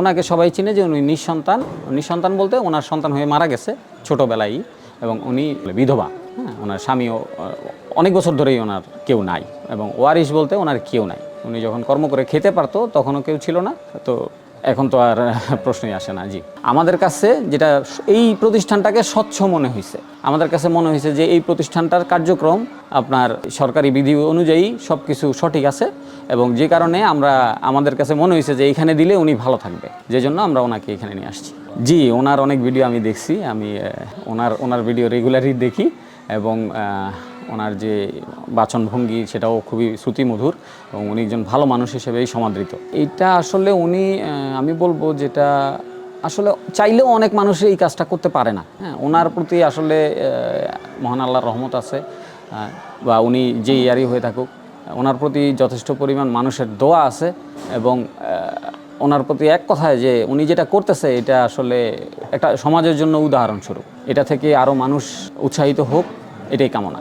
ওনাকে সবাই চিনে যে উনি নিঃসন্তান। নিঃসন্তান বলতে ওনার সন্তান হয়ে মারা গেছে ছোটোবেলায় এবং উনি বিধবা। হ্যাঁ ওনার স্বামীও অনেক বছর ধরেই ওনার কেউ নাই এবং ওয়ারিশ বলতে ওনার কেউ নাই। উনি যখন কর্ম করে খেতে পারতো তখনও কেউ ছিল না। তো এখন তো আর প্রশ্নই আসে না, জি। আমাদের কাছে যেটা এই প্রতিষ্ঠানটাকে স্বচ্ছ মনে হয়েছে আমাদের কাছে মনে হয়েছে যে এই প্রতিষ্ঠানটার কার্যক্রম আপনার সরকারি বিধি অনুযায়ী সব কিছু সঠিক আছে এবং যে কারণে আমরা, আমাদের কাছে মনে হয়েছে যে এখানে দিলে উনি ভালো থাকবে। যে জন্য আমরা ওনাকে এখানে নিয়ে আসছি। জি, ওনার অনেক ভিডিও আমি দেখছি, আমি ওনার ওনার ভিডিও রেগুলারই দেখি এবং ওনার যে বাচনভঙ্গি, সেটাও খুবই শ্রুতিমধুর এবং উনি একজন ভালো মানুষ হিসেবেই সমাদৃত। এইটা আসলে উনি আমি বলব যেটা আসলে চাইলেও অনেক মানুষ এই কাজটা করতে পারে না। হ্যাঁ ওনার প্রতি আসলে মহান আল্লাহর রহমত আছে বা উনি যে ইয়ারই হয়ে থাকুক, ওনার প্রতি যথেষ্ট পরিমাণ মানুষের দোয়া আছে এবং ওনার প্রতি এক কথায় যে উনি যেটা করতেছে, এটা আসলে একটা সমাজের জন্য উদাহরণস্বরূপ। এটা থেকে আরও মানুষ উৎসাহিত হোক, এটাই কামনা।